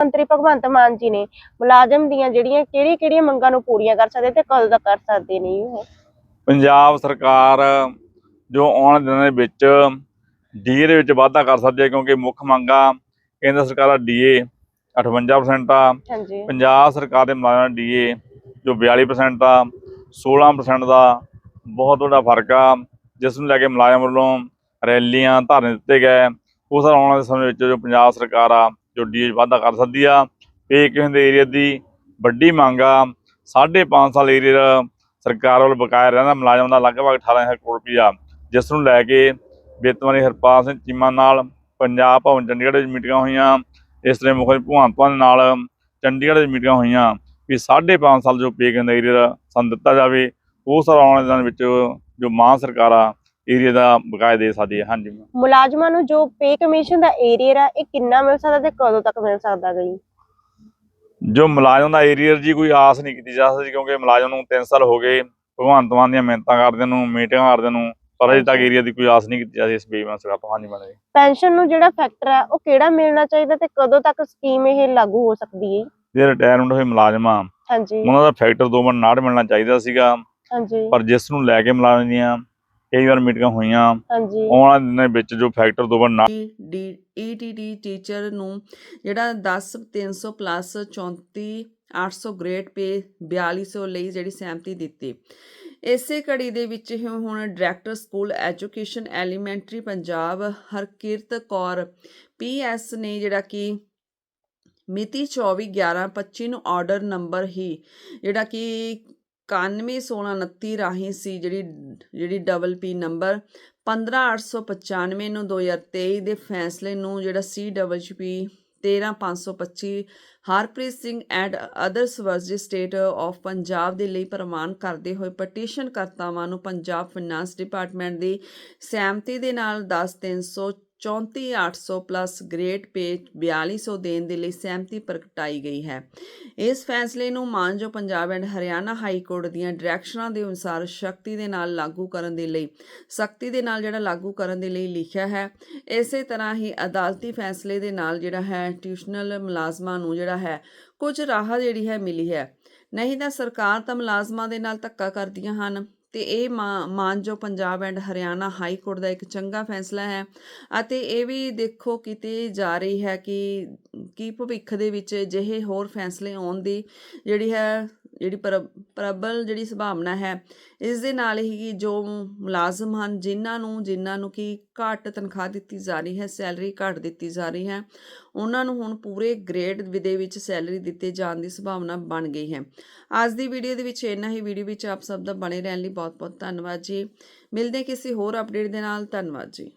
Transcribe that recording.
ਮੰਤਰੀ ਭਗਵੰਤ ਮਾਨ ਜੀ ਨੇ ਮੁਲਾਜ਼ਮ ਦੀਆਂ ਜਿਹੜੀਆਂ ਕਿਹੜੀਆਂ ਕਿਹੜੀਆਂ ਮੰਗਾਂ ਨੂੰ ਪੂਰੀਆਂ ਕਰ ਸਕਦੇ ਤੇ ਕਦੋਂ ਤੱਕ ਕਰ ਸਕਦੇ ਨੇ ਉਹ ਪੰਜਾਬ ਸਰਕਾਰ ਜੋ ਆਉਣ ਦਿਨਾਂ ਦੇ ਵਿੱਚ ਡੀਏ ਦੇ ਵਿੱਚ ਵਾਧਾ ਕਰ ਸਕਦੀ ਹੈ ਕਿਉਂਕਿ ਮੁੱਖ ਮੰਗਾਂ ਕੇਂਦਰ ਸਰਕਾਰ ਦਾ ਡੀਏ 58% ਆ ਹਾਂਜੀ। ਪੰਜਾਬ ਸਰਕਾਰ ਦੇ ਮੁਲਾਜ਼ਮਾਂ ਦਾ ਡੀਏ ਜੋ 42% ਆ 16% ਦਾ ਬਹੁਤ ਵੱਡਾ ਫ਼ਰਕ ਆ ਜਿਸ ਨੂੰ ਲੈ ਕੇ ਮੁਲਾਜ਼ਮ ਵੱਲੋਂ ਰੈਲੀਆਂ ਧਰਨੇ ਦਿੱਤੇ ਗਏ। ਉਸ ਆਉਣ ਵਾਲੇ ਸਮੇਂ ਵਿੱਚ ਜੋ ਪੰਜਾਬ ਸਰਕਾਰ ਆ ਜੋ ਡੀਏ ਵਾਧਾ ਕਰ ਸਕਦੀ ਆ। ਪੇਕ ਕਿਸੇ ਦੇ ਏਰੀਆ ਦੀ ਵੱਡੀ ਮੰਗ ਆ। 5.5 ਸਾਲ ਏਰੀਆ ਦਾ ਸਰਕਾਰ ਵੱਲ ਬਕਾਇਆ ਰਹਿੰਦਾ ਮੁਲਾਜ਼ਮ ਦਾ ਲਗਭਗ 18000 ਕਰੋੜ ਰੁਪਈਆ। ਜਿਸ ਨੂੰ ਲੈ ਕੇ ਵਿੱਤ ਹਰਪਾਲ ਸਿੰਘ ਚੀਮਾ ਨਾਲ ਪੰਜਾਬ ਭਵਨ ਚੰਡੀਗੜ੍ਹ ਵਿੱਚ ਮੀਟਿੰਗਾਂ ਹੋਈਆਂ। ਇਸ ਤਰ੍ਹਾਂ ਮੁੱਖ ਭਗਵੰਤਾਂ ਭਗਵੰਤ ਨਾਲ ਚੰਡੀਗੜ੍ਹ ਵਿੱਚ ਮੀਟਿੰਗਾਂ ਹੋਈਆਂ ਵੀ 5.5 ਸਾਲ ਜੋ ਪੇ ਕਹਿੰਦਾ ਏਰੀਆ ਦਾ ਸਾਨੂੰ ਦਿੱਤਾ ਜਾਵੇ। ਉਸ ਆਉਣ ਵਾਲੇ ਦਿਨਾਂ ਵਿੱਚ ਜੋ ਮਾਂ ਸਰਕਾਰ ਆ ਏਰੀਆ ਦਾ ਬਕਾਇਆ ਦੇ ਸਕਦੀ ਹੈ ਹਾਂਜੀ। ਮੁਲਾਜ਼ਮਾਂ ਨੂੰ ਜੋ ਪੇ ਕਮਿਸ਼ਨ ਦਾ ਏਰੀਆ ਆ ਇਹ ਕਿੰਨਾ ਮਿਲ ਸਕਦਾ ਤੇ ਕਦੋਂ ਤੱਕ ਮਿਲ ਸਕਦਾ ਗਾ ਜੀ? ਜੋ ਮੁਲਾਜ਼ਮ ਦਾ ਏਰੀਅਰ ਜੀ ਕੋਈ ਆਸ ਨਹੀਂ ਕੀਤੀ ਜਾ ਸਕਦੀ ਕਿਉਂਕਿ ਮੁਲਾਜ਼ਮ ਨੂੰ 3 ਸਾਲ ਹੋ ਗਏ ਭਗਵੰਤ ਮਾਨ ਦੀਆਂ ਮਿਹਨਤਾਂ ਕਰਦੇ ਨੂੰ ਮੀਟਿੰਗਾਂ ਕਰਦੇ ਨੂੰ ਪਰ ਅਜੇ ਤੱਕ ਏਰੀਆ ਦੀ ਕੋਈ ਆਸ ਨਹੀਂ ਕੀਤੀ ਜਾ ਸਕਦੀ ਇਸ ਸਰਕਾਰ ਤੋਂ ਹਾਂਜੀ ਮੈਡਮ ਪੈਨਸ਼ਨ ਨੂੰ ਜਿਹੜਾ ਫੈਕਟਰ ਹੈ ਉਹ ਕਿਹੜਾ ਮਿਲਣਾ ਚਾਹੀਦਾ ਤੇ ਕਦੋਂ ਤੱਕ ਸਕੀਮ ਇਹ ਲਾਗੂ ਹੋ ਸਕਦੀ ਹੈ ਜੇ? ਰਿਟਾਇਰਮੈਂਟ ਹੋਏ ਮੁਲਾਜ਼ਮ ਆ ਹਾਂਜੀ। ਉਹਨਾਂ ਦਾ ਫੈਕਟਰ ਦੋ ਵਾਰ ਨਾੜ ਮਿਲਣਾ ਚਾਹੀਦਾ ਸੀਗਾ। ਹਾਂਜੀ। ਪਰ ਜਿਸ ਨੂੰ ਲੈ ਕੇ ਮੁਲਾਜ਼ਮ ਦੀਆਂ ਕਈ ਵਾਰ ਮੀਟਿੰਗਾਂ ਹੋਈਆਂ। ਹਾਂਜੀ। ਆਉਣ ਵਾਲੇ ਦਿਨਾਂ ਵਿੱਚ ਜੋ ਫੈਕਟਰ ਦੋ ਵਾਰ ਨਾੜ ਡੀ ਈਟੀਟੀ ਟੀਚਰ ਨੂੰ ਜਿਹੜਾ 10 300 ਪਲੱਸ 34 800 ਗ੍ਰੇਡ ਪੇ 4200 ਲਈ ਜਿਹੜੀ ਸਹਿਮਤੀ ਦਿੱਤੀ। ਇਸੇ ਕੜੀ ਦੇ ਵਿੱਚ ਹੀ ਹੁਣ director school education elementary Punjab Harkirat Kaur PS ਨੇ ਜਿਹੜਾ ਕਿ ਮਿਤੀ 24/11/25 ਨੂੰ ਆਰਡਰ ਨੰਬਰ ਹੀ ਜਿਹੜਾ ਕਿ 911629 ਰਾਹੀਂ ਸੀ ਜਿਹੜੀ ਜਿਹੜੀ ਡਬਲ ਪੀ ਨੰਬਰ 15895 ਨੂੰ 2023 ਦੇ ਫੈਸਲੇ ਨੂੰ ਜਿਹੜਾ ਸੀ double CWP 13525 Harpreet Singh and others versus state of Punjab ਦੇ ਲਈ ਪ੍ਰਮਾਣ ਕਰਦੇ ਹੋਏ ਪਟੀਸ਼ਨ ਕਰਤਾਵਾਂ ਨੂੰ ਪੰਜਾਬ ਫਾਈਨਾਂਸ ਡਿਪਾਰਟਮੈਂਟ ਦੀ ਸਹਿਮਤੀ ਦੇ ਨਾਲ 10300 34800 ਪਲੱਸ ਗ੍ਰੇਡ ਪੇ 4200 ਦੇਣ ਦੇ ਲਈ ਸਹਿਮਤੀ ਪ੍ਰਗਟਾਈ ਗਈ ਹੈ। ਇਸ ਫੈਸਲੇ ਨੂੰ ਮਾਨਜੋ Punjab and Haryana high court ਦੀਆਂ ਡਾਇਰੈਕਸ਼ਨਾਂ ਦੇ ਅਨੁਸਾਰ ਸ਼ਕਤੀ ਦੇ ਨਾਲ ਲਾਗੂ ਕਰਨ ਦੇ ਲਈ, ਸਖਤੀ ਦੇ ਨਾਲ ਜਿਹੜਾ ਲਾਗੂ ਕਰਨ ਦੇ ਲਈ ਲਿਖਿਆ ਹੈ, ਇਸੇ ਤਰ੍ਹਾਂ ਹੀ ਅਦਾਲਤੀ ਫੈਸਲੇ ਦੇ ਨਾਲ ਜਿਹੜਾ ਹੈ ਟਿਊਸ਼ਨਲ ਮੁਲਾਜ਼ਮਾਂ ਨੂੰ ਜਿਹੜਾ ਹੈ ਕੁਝ ਰਾਹਤ ਜਿਹੜੀ ਹੈ ਮਿਲੀ ਹੈ। ਨਹੀਂ ਤਾਂ ਸਰਕਾਰ ਤਾਂ ਮੁਲਾਜ਼ਮਾਂ ਦੇ ਨਾਲ ਧੱਕਾ ਕਰਦੀਆਂ ਹਨ। ਤੇ ਇਹ ਮਾ- ਮਾਨਜੋ Punjab and Haryana high court ਦਾ ਇੱਕ ਚੰਗਾ ਫੈਸਲਾ ਹੈ। ਅਤੇ ਇਹ ਵੀ ਦੇਖੋ ਕਿਤੇ ਜਾ ਰਹੀ ਹੈ ਕਿ, ਕੀ ਭਵਿੱਖ ਦੇ ਵਿੱਚ ਅਜਿਹੇ ਹੋਰ ਫੈਸਲੇ ਆਉਣ ਦੀ ਜਿਹੜੀ ਹੈ ਜਿਹੜੀ ਪ੍ਰ- ਪ੍ਰਬਲ ਜਿਹੜੀ ਸੰਭਾਵਨਾ ਹੈ, ਇਸ ਦੇ ਨਾਲ ਹੀ ਜੋ ਮੁਲਾਜ਼ਮ ਹਨ, ਜਿਨ੍ਹਾਂ ਨੂੰ ਜਿਨ੍ਹਾਂ ਨੂੰ ਕਿ ਘੱਟ ਤਨਖਾਹ ਦਿੱਤੀ ਜਾ ਰਹੀ ਹੈ, ਸੈਲਰੀ ਘੱਟ ਦਿੱਤੀ ਜਾ ਰਹੀ ਹੈ, ਉਹਨਾਂ ਨੂੰ ਹੁਣ ਪੂਰੇ ਗ੍ਰੇਡ ਦੇ ਵਿੱਚ ਸੈਲਰੀ ਦਿੱਤੇ ਜਾਣ ਦੀ ਸੰਭਾਵਨਾ ਬਣ ਗਈ ਹੈ। ਅੱਜ ਦੀ ਵੀਡੀਓ ਦੇ ਵਿੱਚ ਇੰਨਾ ਹੀ। ਵੀਡੀਓ ਵਿੱਚ ਆਪ ਸਭ ਦਾ ਬਣੇ ਰਹਿਣ ਲਈ ਬਹੁਤ ਬਹੁਤ ਧੰਨਵਾਦ ਜੀ। ਮਿਲਦੇ ਕਿਸੇ ਹੋਰ ਅਪਡੇਟ ਦੇ ਨਾਲ। ਧੰਨਵਾਦ ਜੀ।